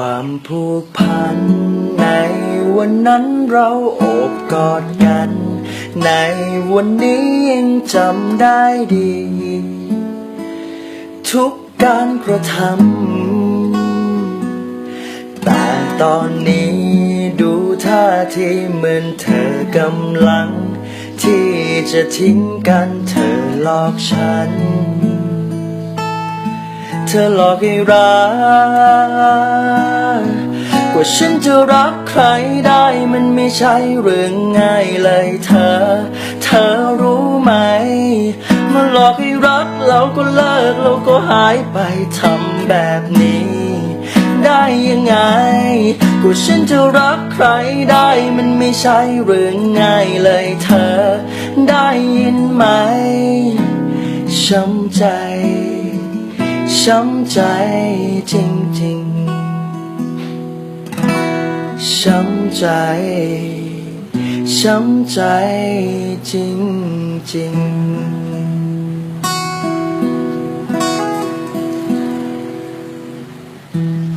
ความผูกพัน ในวันนั้นเราโอบกอดกัน ในวันนี้ยังจำได้ดี ทุกการกระทำแต่ตอนนี้ดูท่าทีเหมือนเธอกำลัง ที่จะทิ้งกันเธอหลอกฉัน เธอหลอกให้รักกว่าฉันจะรักใครได้มันไม่ใช่เรื่องง่ายเลยเธอ เธอรู้ไหมมาหลอกให้รักเราก็เลิกเราก็หายไปทำแบบนี้ ได้ยังไงกว่าฉันจะรักใครได้มันไม่ใช่เรื่องง่ายเลยเธอ ได้ยินไหมช้ำใจ ช้ำใจจริงๆ ช้ำใจ ช้ำใจจริงๆ